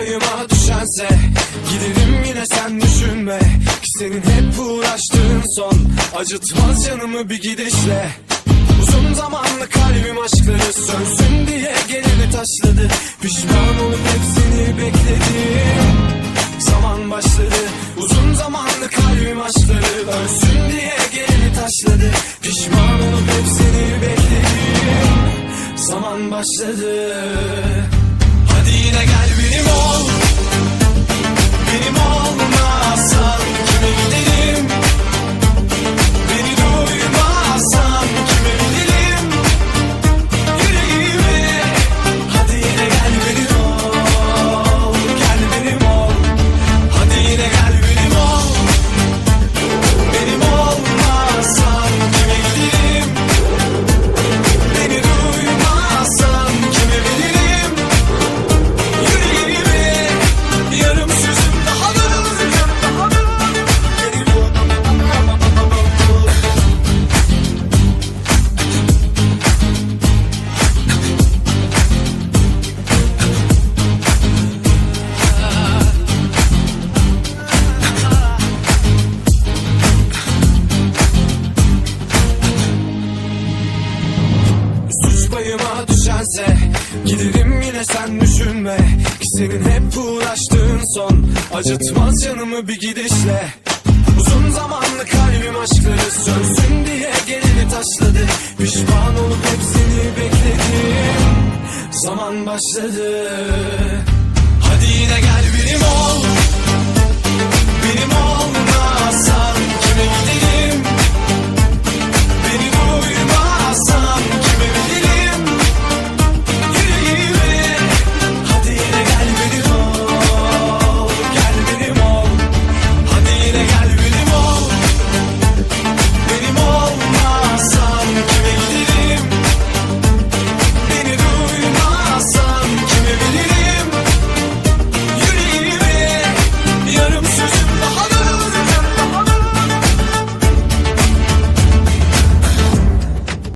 payıma düşense Giderim yine sen düşünme. Ki senin hep uğraştığın son Acıtmaz canımı bir gidişle. Uzun zamanlı kalbim aşkları sönsün diye geleni taşladı. Pişman olup hepsini bekledim Zaman başladı Uzun zamanlı kalbim aşkları ölsün diye geleni taşladı. Pişman olup hepsini bekledim Zaman başladı gel payıma düşense Giderim yine sen düşünme. Ki senin hep uğraştığın son Acıtmaz canımı bir gidişle. Uzun zamanlı kalbim aşkları sönsün diye geleni taşladı. Pişman olup hepsini bekledim. Zaman başladı. Hadi yine gel birim ol.